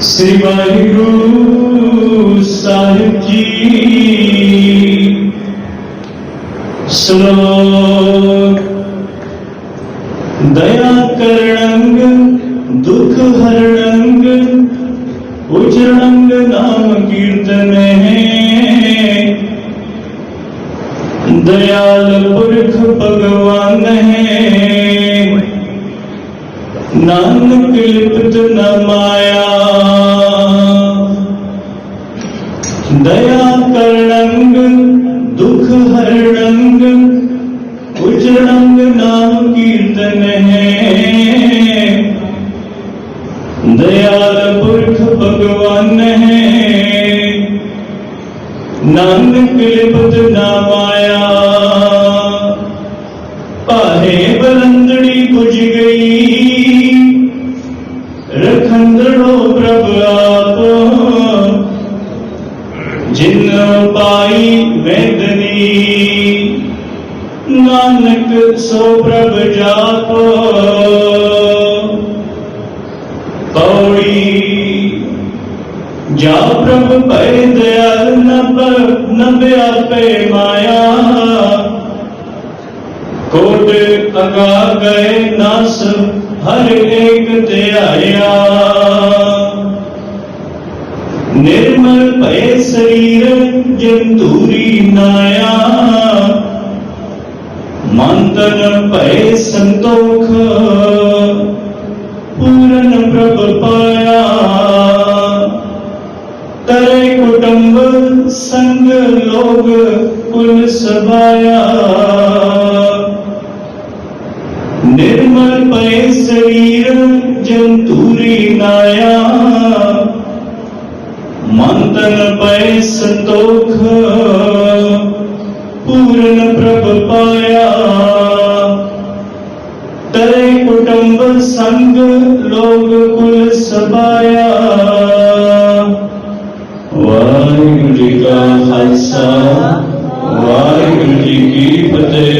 ਸ੍ਰੀ ਵਾਹਿਗੁਰੂ ਸਾਹਿਬ ਜੀ। ਸ਼ਲੋਕ, ਦਇਆ ਕਰਣੰਗ ਦੁਖ ਹਰਣੰਗ ਉਚਰਣੰਗ ਨਾਮ ਕੀਰਤਨ ਹੈ। ਦਇਆਲ ਪੁਰਖ ਭਗਵਾਨ ਹੈ। ਨਾਨਕ ਲਿਪਤ ਦਇਆ ਕਰਣੰਗ ਦੁਖ ਹਰਣੰਗ ਉਜੜੰਗ ਨਾਮ ਕੀਰਤਨ ਹੈ ਦਇਆਲ ਪੁਰਖ ਭਗਵਾਨ ਹੈ ਨਾਨਕ ਲਿਪਤ ਨ ਮਾਇਆ ਵੇਦਨੀ ਨਾਨਕ ਸੋ ਪ੍ਰਭ ਜਾਪ। ਪੌੜੀ ਜਾ ਪ੍ਰਭ ਭੈ ਦਇਆਲ ਨਭ ਨਭ ਆਪੇ ਮਾਇਆ। ਕੋਟ ਅਗਾ ਗਏ ਨਸ, ਹਰ ਏਕ ਧਿਆਇਆ ਨਿਰਮਲ ਭਏ ਸਰੀਰ, ਜੰਤੂਰੀ ਨਾਇਆ। ਮੰਤਨ ਭਏ ਸੰਤੋਖ, ਪੂਰਨ ਪ੍ਰਭ ਪਾਇਆ। ਤਰੇ ਕੁਟੰਬ ਸੰਗ ਲੋਗ ਕੁਲ ਸਭਾਇਆ ਨਿਰਮਲ ਪਏ ਸਰੀਰ ਜੰਤੂਰੀ ਨਾਇਆ। ਮੰਤਨ ਪਏ ਸੰਤੋਖ, ਪੂਰਨ ਪ੍ਰਭ ਪਾਇਆ। ਤਰੇ ਕੁਟੰਬ ਸੰਗ ਲੋਗ ਕੁਲ ਸਬਾਇਆ ਵਾਹਿਗੁਰੂ ਜੀ ਕਾ ਖਾਲਸਾ ਵਾਹਿਗੁਰੂ ਜੀ ਕੀ ਫਤਿਹ।